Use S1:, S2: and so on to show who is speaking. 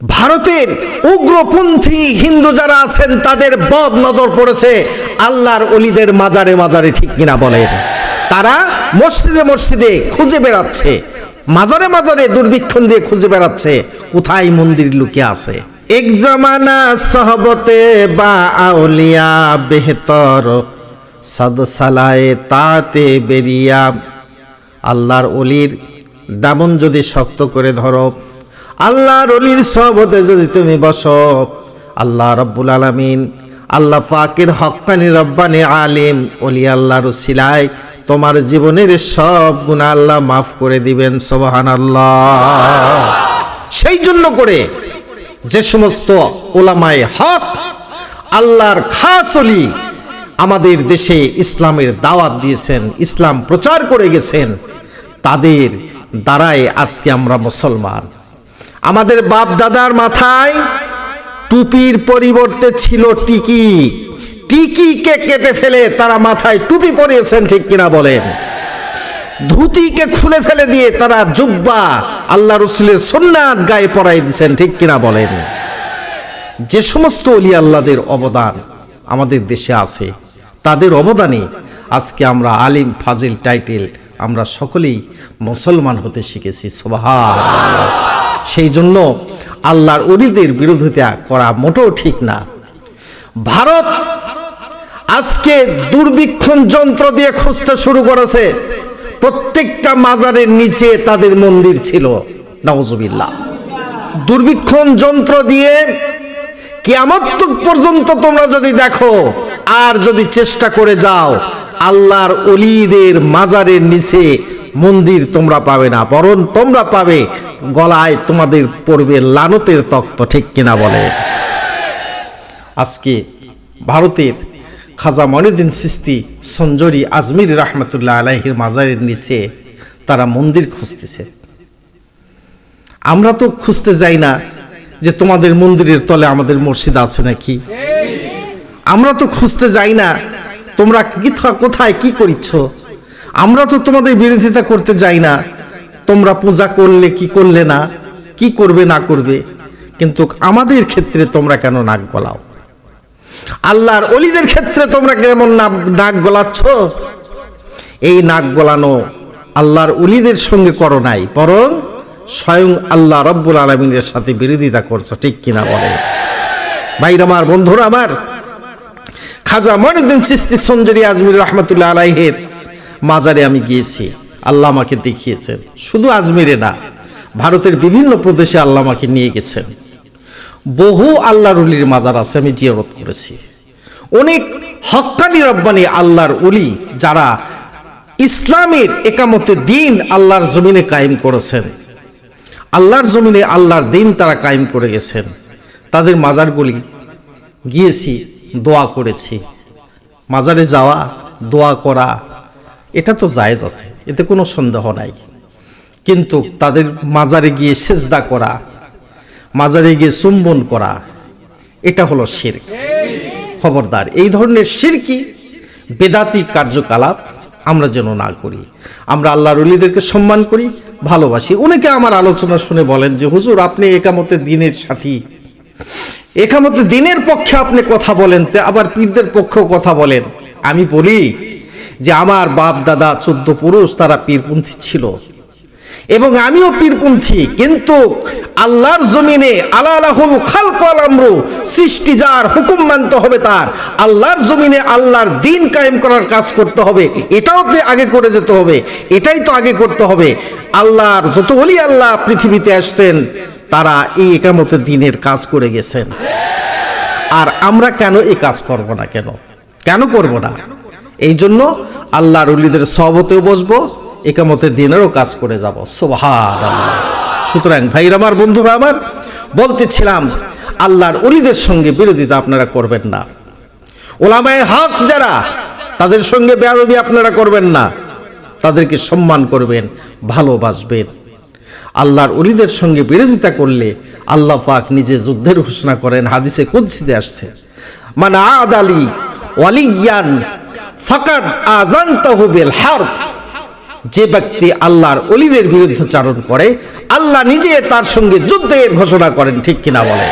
S1: ভারতের উগ্রপন্থী হিন্দু যারা আছেন, তাদের বদ নজর পড়েছে আল্লাহর অলিদের মাজারে মাজারে, ঠিক কিনা বলেন? তারা মসজিদে মসজিদে খুঁজে বেড়াচ্ছে, মাজারে মাজারে দুর্ভিক্ষণ দিয়ে খুঁজে বেড়াচ্ছে, কোথায় মন্দির লুকিয়ে আছে? এক জামানা সহবতে বা আউলিয়া বেহতর, সদ সালায়ে তাতে বেরিয়া। আল্লাহর অলির দামন যদি শক্ত করে ধরো আল্লাহর অলির সহবতে যদি তুমি বসো, আল্লাহ রব্বুল আলমিন, আল্লাহ ফাকির হকানি রব্বানি আলিম অলি আল্লাহর সিলাই তোমার জীবনের সব গুণা আল্লাহ মাফ করে দিবেন সবহান আল্লাহ সেই জন্য করে যে সমস্ত ওলামায় হক, আল্লাহর খাস অলি আমাদের দেশে ইসলামের দাওয়াত দিয়েছেন, ইসলাম প্রচার করে গেছেন, তাদের দ্বারাই আজকে আমরা মুসলমান। আমাদের বাপ দাদার মাথায় টুপির পরিবর্তে ছিল টিকি। টিকিকে কেটে ফেলে তারা মাথায় টুপি পরিয়েছেন ঠিক কিনা বলেন। ধুতিকে খুলে ফেলে দিয়ে তারা জুব্বা আল্লাহ রসুলের সন্ন্যাত গায়ে পরাই দিয়েছেন ঠিক কিনা বলেন। যে সমস্ত অলি আল্লাদের অবদান আমাদের দেশে আছে, তাদের অবদানে আজকে আমরা আলিম ফাজিল টাইটেল আমরা সকলেই মুসলমান হতে শিখেছি সোবাহার সেই জন্য আল্লাহর অলিদের বিরোধিতা করা মোটেও ঠিক না। ভারত আজকে দুর্ভিক্ষণ যন্ত্র দিয়ে খুঁজতে শুরু করেছে। প্রত্যেকটা মাজারের নিচে তাদের মন্দির ছিল। নওজবিল্লাহ দুর্ভিক্ষণ যন্ত্র দিয়ে কেয়ামত পর্যন্ত তোমরা যদি দেখো আর যদি চেষ্টা করে যাও, আল্লাহর অলিদের মাজারের নিচে মন্দির তোমরা পাবে না, বরং তোমরা পাবে গলায় তোমাদের পড়বে লানতের তক্ত, ঠিক কিনা বলে? আজকে ভারতের খাজা মনিউদ্দিন সিস্তি, সঞ্জরি আজমির রহমতুল্লাহ আলাহির মাজারের নিচে তারা মন্দির খুঁজতেছে। আমরা তো খুঁজতে যাই না যে তোমাদের মন্দিরের তলে আমাদের মসজিদ আছে নাকি? আমরা তো খুঁজতে যাই না, তোমরা কোথায় কি করিচ্ছ? আমরা তো তোমাদের বিরোধিতা করতে যাই না তোমরা পূজা করলে কি করলে না? কি করবে, না করবে? কিন্তু আমাদের ক্ষেত্রে তোমরা কেন নাক গলাও? আল্লাহর অলিদের ক্ষেত্রে তোমরা কেমন নাক- গলাচ্ছ? এই নাক গলানো আল্লাহর অলিদের সঙ্গে করো নাই, বরং স্বয়ং আল্লাহ রব্বুল আলমিনের সাথে বিরোধিতা করছ, ঠিক কিনা বলে? ভাইর আমার, বন্ধুরা আমার, খাজা মনিউদ্দিন সিস্তি সঞ্জরি আজমির রহমতুল্লাহ আলাইহের মাজারে আমি গিয়েছি। আল্লাহ আমাকে দেখিয়েছেন। শুধু আজমিরে না, ভারতের বিভিন্ন প্রদেশে আল্লাহ আমাকে নিয়ে গেছেন। বহু আল্লাহর উলির মাজার আছে, আমি জিয়ারত করেছি। অনেক হক্কানি রব্বানি আল্লাহর উলি যারা ইসলামের একামতে দিন আল্লাহর জমিনে কায়েম করেছেন। আল্লাহর জমিনে আল্লাহর দিন তারা কায়েম করে গেছেন। তাদের মাজারগুলি গিয়েছি, দোয়া করেছি। মাজারে যাওয়া, দোয়া করা, এটা তো জায়েজ আছে। এতে কোনো সন্দেহ নাই। কিন্তু তাদের মাজারে গিয়ে সেজদা করা, মাজারে গিয়ে চুম্বন করা, এটা হলো শির খবরদার, এই ধরনের শিরকি বেদাতি কার্যকলাপ আমরা যেন না করি। আমরা আল্লাহর অলিদেরকে সম্মান করি, ভালোবাসি। অনেকে আমার আলোচনা শুনে বলেন যে, হুজুর, আপনি একামতে দিনের সাথী। একামতে দিনের পক্ষে আপনি কথা বলেন আবার পীরদের পক্ষেও কথা বলেন। আমি বলি যে আমার বাপ, দাদা, চোদ্দ পুরুষ তারা পীরপন্থী ছিল। এবং আমিও পীরপন্থী, কিন্তু আল্লাহর জমিনে আলাহুল খালকাল আমরু, সৃষ্টি যার হুকুম মানতে হবে তার, আল্লাহর জমিনে আল্লাহর দিন কায়েম করার কাজ করতে হবে, এটাও তো আগে করে যেতে হবে, এটাই তো আগে করতে হবে। আল্লাহর যত অলি আল্লাহ পৃথিবীতে আসছেন, তারা এই একামতে দিনের কাজ করে গেছেন। আর আমরা কেন এই কাজ করব না কেন? কেন করব না? এই জন্য আল্লাহর উলিদের সহবতেও বসবো একামতে দিনেরও কাজ করে যাব। সোভার সুতরাং ভাইরা আমার, বন্ধুরা আমার, বলতেছিলাম, আল্লাহর উলিদের সঙ্গে বিরোধিতা আপনারা করবেন না। ওলামায় হক যারা, তাদের সঙ্গে বেয়াদবি আপনারা করবেন না। তাদেরকে সম্মান করবেন, ভালোবাসবেন। আল্লাহর অলিদের সঙ্গে বিরোধিতা করলে আল্লাহ পাক নিজে যুদ্ধের ঘোষণা করেন, হাদিসে কুদসিতে আসছে। মানে আদ আলী ওয়ালিয়ান ফাকাদ আজান তহবিল হার যে ব্যক্তি আল্লাহর অলিদের বিরুদ্ধে চারণ করে, আল্লাহ নিজে তার সঙ্গে যুদ্ধের ঘোষণা করেন, ঠিক কিনা বলে